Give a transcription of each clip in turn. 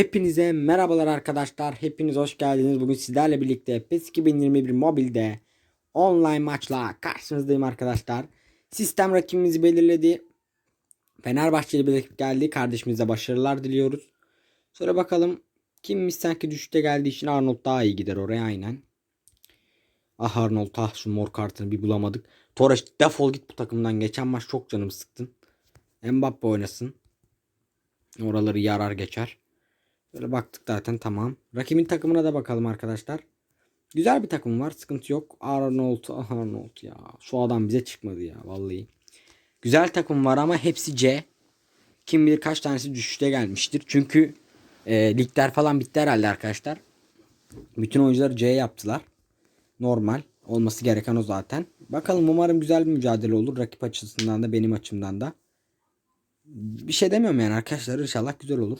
Hepinize merhabalar arkadaşlar. Hepiniz hoş geldiniz. Bugün sizlerle birlikte PES 2021 mobilde online maçla karşınızdayım arkadaşlar. Sistem rakibimizi belirledi. Fenerbahçeli bir rakip geldi. Kardeşimize başarılar diliyoruz. Şöyle bakalım. Kimmiş sanki düşüşte geldiği için Arnold daha iyi gider oraya aynen. Ah Arnold ah şu mor kartını bir bulamadık. Torres defol git bu takımdan. Geçen maç çok canımı sıktın. Mbappe oynasın. Oraları yarar geçer. Böyle baktık zaten tamam. Rakibin takımına da bakalım arkadaşlar. Güzel bir takım var. Sıkıntı yok. Arnold, Arnold ya. Şu adam bize çıkmadı ya vallahi. Güzel takım var ama hepsi C. Kim bilir kaç tanesi düşüşte gelmiştir. Çünkü e, ligler falan bitti herhalde arkadaşlar. Bütün oyuncuları C yaptılar. Normal. Olması gereken o zaten. Bakalım umarım güzel bir mücadele olur. Rakip açısından da benim açımdan da. Bir şey demiyorum yani arkadaşlar. İnşallah güzel olur.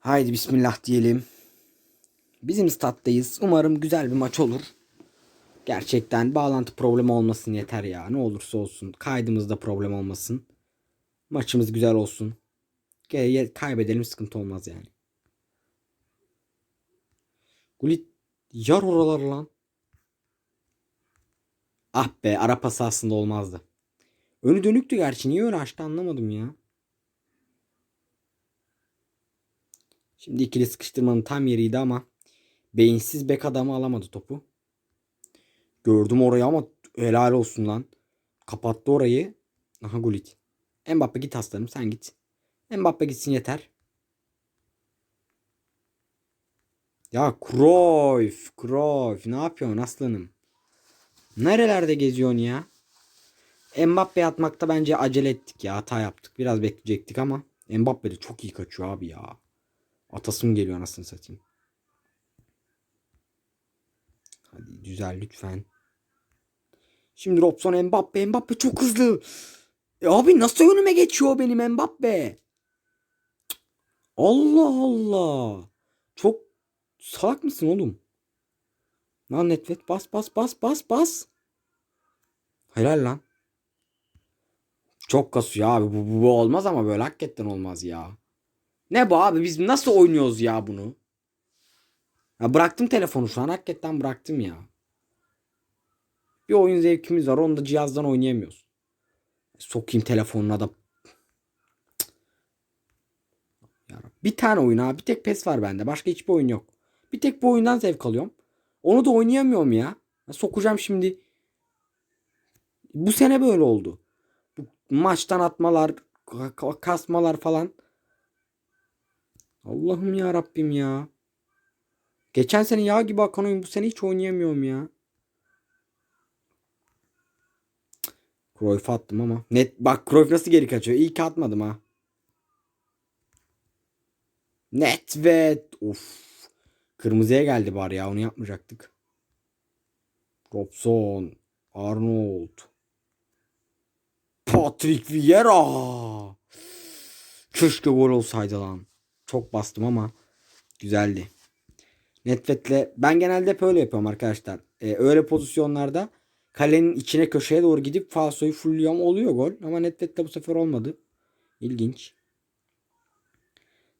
Haydi bismillah diyelim. Bizim stat'tayız. Umarım güzel bir maç olur. Gerçekten bağlantı problemi olmasın yeter ya. Ne olursa olsun. Kaydımızda problem olmasın. Maçımız güzel olsun. Ge- Kaybedelim sıkıntı olmaz yani. Gullit yar oralar lan. Ah be ara pası aslında olmazdı. Önü dönüktü gerçi. Niye öyle açtı anlamadım ya. Şimdi ikili sıkıştırmanın tam yeriydi ama beyinsiz bek adamı alamadı topu. Gördüm orayı ama helal olsun lan. Kapattı orayı. Aha Gullit. Mbappe git aslanım sen git. Mbappe gitsin yeter. Ya Cruyff, Cruyff ne yapıyorsun aslanım? Nerelerde geziyorsun ya? Mbappe atmakta bence acele ettik ya. Hata yaptık. Biraz bekleyecektik ama Mbappe de çok iyi kaçıyor abi ya. Atasım geliyor anasını satayım. Hadi güzel lütfen. Şimdi Robson Mbappe. Mbappe çok hızlı. E abi nasıl önüme geçiyor benim Mbappe? Allah Allah. Çok salak mısın oğlum? Lan Netvet bas bas bas bas bas. Helal lan. Çok kasıyor abi. Bu, bu, bu olmaz ama böyle hakikaten olmaz ya. Ne bu abi biz nasıl oynuyoruz ya bunu? Ya bıraktım telefonu şu an hakikaten bıraktım ya. Bir oyun zevkimiz var onu da cihazdan oynayamıyoruz. Sokayım telefonuna da. Bir tane oyun abi bir tek PES var bende başka hiçbir oyun yok. Bir tek bu oyundan zevk alıyorum. Onu da oynayamıyorum ya. sokacağım şimdi. Bu sene böyle oldu. Maçtan atmalar, kasmalar falan. Allah'ım ya Rabbim ya. Geçen sene yağ gibi akan oyun bu sene hiç oynayamıyorum ya. Cruyff attım ama. Net bak Cruyff nasıl geri kaçıyor. İyi ki atmadım ha. Net ve of. Kırmızıya geldi bari ya onu yapmayacaktık. Robson, Arnold, Patrick Vieira. Keşke gol olsaydı lan. Çok bastım ama güzeldi. Netvet'le ben genelde hep öyle yapıyorum arkadaşlar. Ee, öyle pozisyonlarda kalenin içine köşeye doğru gidip falsoyu fullüyorum oluyor gol. Ama Netvet'le bu sefer olmadı. İlginç.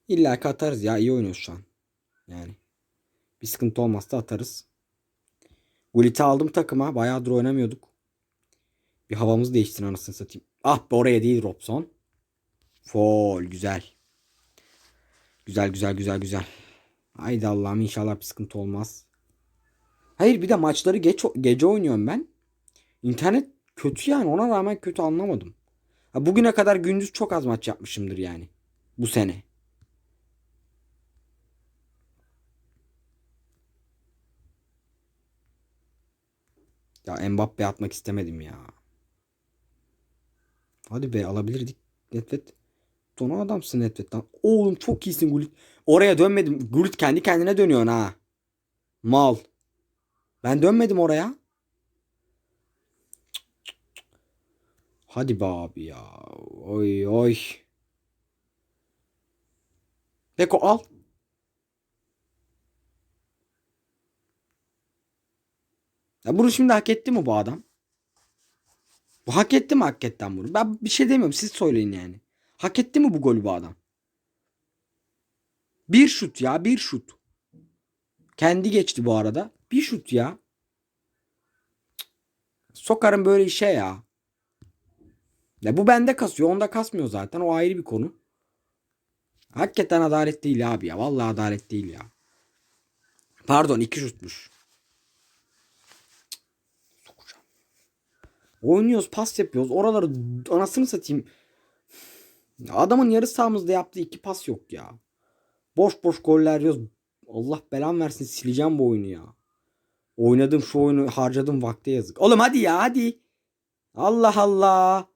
İlla ki atarız ya iyi oynuyoruz şu an. Yani. Bir sıkıntı olmazsa atarız. Gullit'i aldım takıma. Bayağıdır oynamıyorduk. Bir havamız değişsin anasını satayım. Ah be oraya değil Robson. Fol güzel. Güzel güzel güzel güzel. Haydi Allah'ım inşallah bir sıkıntı olmaz. Hayır bir de maçları geç, gece oynuyorum ben. İnternet kötü yani ona rağmen kötü anlamadım. Ha, bugüne kadar gündüz çok az maç yapmışımdır yani. Bu sene. Ya Mbappe atmak istemedim ya. Hadi be alabilirdik. Netvet. Donu adamsın Netvet lan. Oğlum çok iyisin Gullit. Oraya dönmedim. Gullit kendi kendine dönüyor ha. Mal. Ben dönmedim oraya. Hadi be abi ya. Oy oy. Beko al. Ya bunu şimdi hak etti mi bu adam? Bu hak etti mi hakikaten bunu? Ben bir şey demiyorum. Siz söyleyin yani. Hak etti mi bu golü bu adam? Bir şut ya bir şut. Kendi geçti bu arada. Bir şut ya. Sokarım böyle işe ya. Ya bu bende kasıyor. Onda kasmıyor zaten. O ayrı bir konu. Hakikaten adalet değil abi ya. Vallahi adalet değil ya. Pardon iki şutmuş. Oynuyoruz pas yapıyoruz. Oraları anasını satayım. Adamın yarı sahamızda yaptığı iki pas yok ya. Boş boş goller yiyoruz. Allah belam versin sileceğim bu oyunu ya. Oynadım şu oyunu harcadım vakte yazık. Oğlum hadi ya hadi. Allah Allah.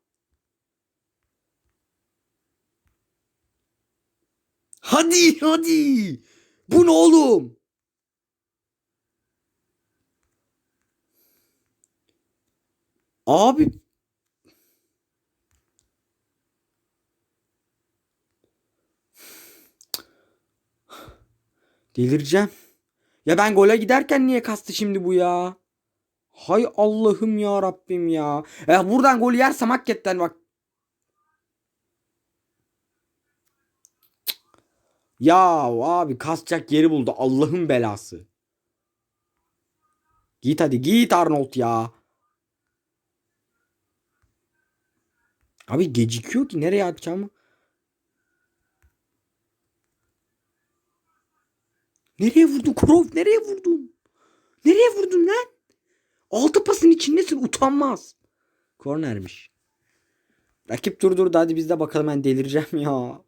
Hadi hadi. Bu ne oğlum? Abi delireceğim. Ya ben gole giderken niye kastı şimdi bu ya? Hay Allah'ım ya Rabbim ya. Ya buradan gol yersem hakikaten bak. Ya abi kasacak yeri buldu. Allah'ın belası. Git hadi git Arnold ya. Abi gecikiyor ki nereye atacağımı. Nereye vurdun Krov? Nereye vurdun? Nereye vurdun lan? Altı pasın içindesin utanmaz. Kornermiş. Rakip durdurdu hadi biz de bakalım ben delireceğim ya.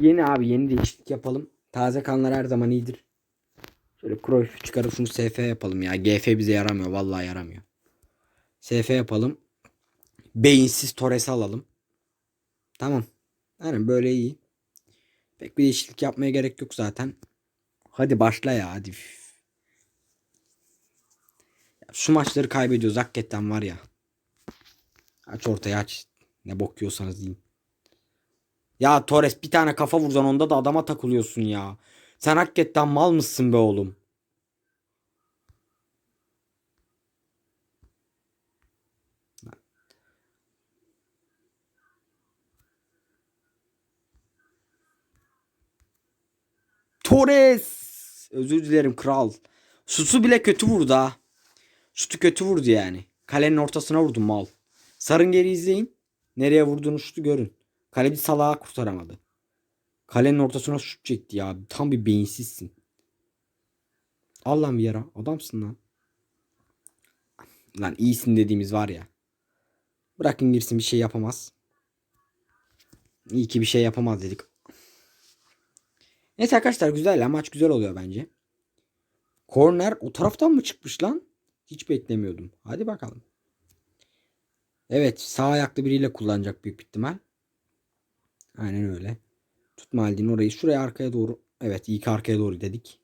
Yeni abi yeni değişiklik yapalım. Taze kanlar her zaman iyidir. Şöyle Cruyff çıkarıp şunu SF yapalım ya. GF bize yaramıyor. Vallahi yaramıyor. SF yapalım. Beyinsiz Torres'i alalım. Tamam. Yani böyle iyi. Pek bir değişiklik yapmaya gerek yok zaten. Hadi başla ya hadi. Şu maçları kaybediyoruz hakikaten var ya. Aç ortaya aç. Ne bok yiyorsanız yiyin. Ya Torres bir tane kafa vursan onda da adama takılıyorsun ya. Sen hakikaten mal mısın be oğlum? Torres. Özür dilerim kral. Şutu bile kötü vurdu ha. Şutu kötü vurdu yani. Kalenin ortasına vurdu mal. Sarın geri izleyin. Nereye vurduğunu şutu görün. Kaleci salağa kurtaramadı. Kalenin ortasına şut çekti ya. Tam bir beyinsizsin. Al bir yara. Adamsın lan. Lan iyisin dediğimiz var ya. Bırakın girsin bir şey yapamaz. İyi ki bir şey yapamaz dedik. Neyse arkadaşlar güzel ya. Maç güzel oluyor bence. Korner o taraftan mı çıkmış lan? Hiç beklemiyordum. Hadi bakalım. Evet sağ ayaklı biriyle kullanacak büyük ihtimal. Aynen öyle. Tutma Aldin orayı şuraya arkaya doğru. Evet ki arkaya doğru dedik.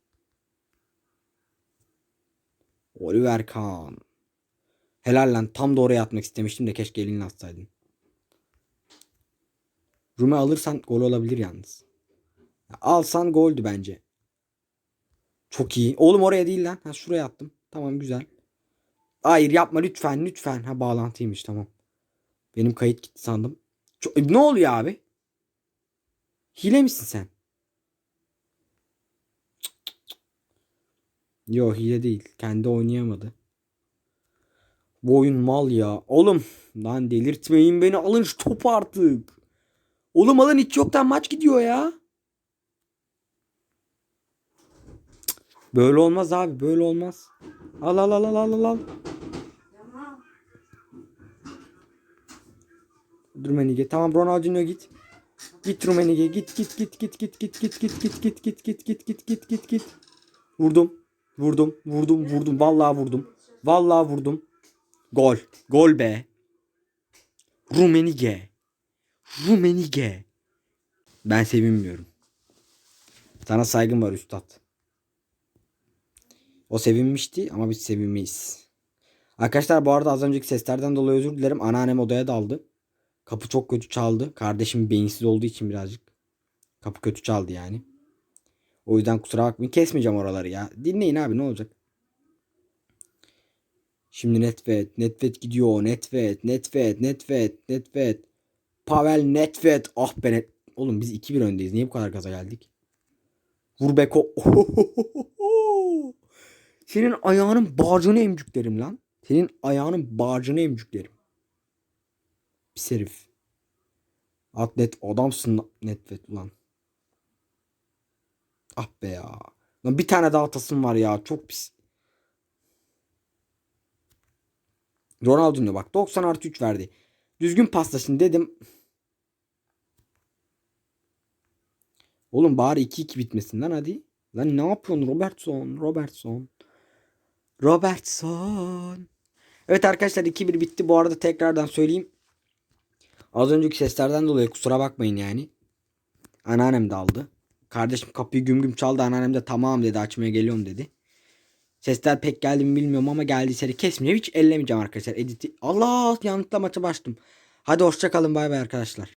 Oliver Kahn. Helal lan tam da oraya atmak istemiştim de keşke elini atsaydın. Rume alırsan gol olabilir yalnız. Alsan goldü bence. Çok iyi. Oğlum oraya değil lan. Ha şuraya attım. Tamam güzel. Hayır yapma lütfen lütfen. Ha bağlantıymış tamam. Benim kayıt gitti sandım. Çok, ne oluyor abi? Hile misin sen? Yo hile değil. Kendi oynayamadı. Bu oyun mal ya. Oğlum lan delirtmeyin beni. Alın şu topu artık. Oğlum alın hiç yoktan maç gidiyor ya. Böyle olmaz abi. Böyle olmaz. Al al al al al al. Rumenige. Tamam Ronaldinho git. Git Rumenige. Git git git git git git git git git git git git git git git git git. Vurdum. Vurdum. Vurdum. Vurdum. Vallahi vurdum. Vallahi vurdum. Gol. Gol be. Rumenige. Rumenige. Ben sevinmiyorum. Sana saygım var üstad. O sevinmişti ama biz sevinmeyiz. Arkadaşlar bu arada az önceki seslerden dolayı özür dilerim. Anneannem odaya daldı. Kapı çok kötü çaldı. Kardeşim beyinsiz olduğu için birazcık. Kapı kötü çaldı yani. O yüzden kusura bakmayın. Kesmeyeceğim oraları ya. Dinleyin abi ne olacak. Şimdi Netfed. Netfed gidiyor. Netfed. Netfed. Netfed. Netfed. Pavel Netfed. Ah be net. Oğlum biz 2-1 öndeyiz. Niye bu kadar gaza geldik? Vur Beko. Senin ayağının bağcını emcüklerim lan. Senin ayağının bağcını emcüklerim. Pis herif. Atlet adamsın lan. Netvet ulan. Ah be ya. Lan bir tane daha atasım var ya. Çok pis. Ronaldinho bak 90 artı 3 verdi. Düzgün paslasın dedim. Oğlum bari 2-2 bitmesin lan hadi. Lan ne yapıyorsun Robertson? Robertson. Robertson. Evet arkadaşlar 2-1 bitti. Bu arada tekrardan söyleyeyim. Az önceki seslerden dolayı kusura bakmayın yani. Anneannem de aldı. Kardeşim kapıyı güm güm çaldı. Anneannem de tamam dedi açmaya geliyorum dedi. Sesler pek geldi mi bilmiyorum ama geldiyse kesmeyeceğim. Hiç ellemeyeceğim arkadaşlar. Editi. Allah yanlışlıkla maça başladım. Hadi hoşçakalın bay bay arkadaşlar.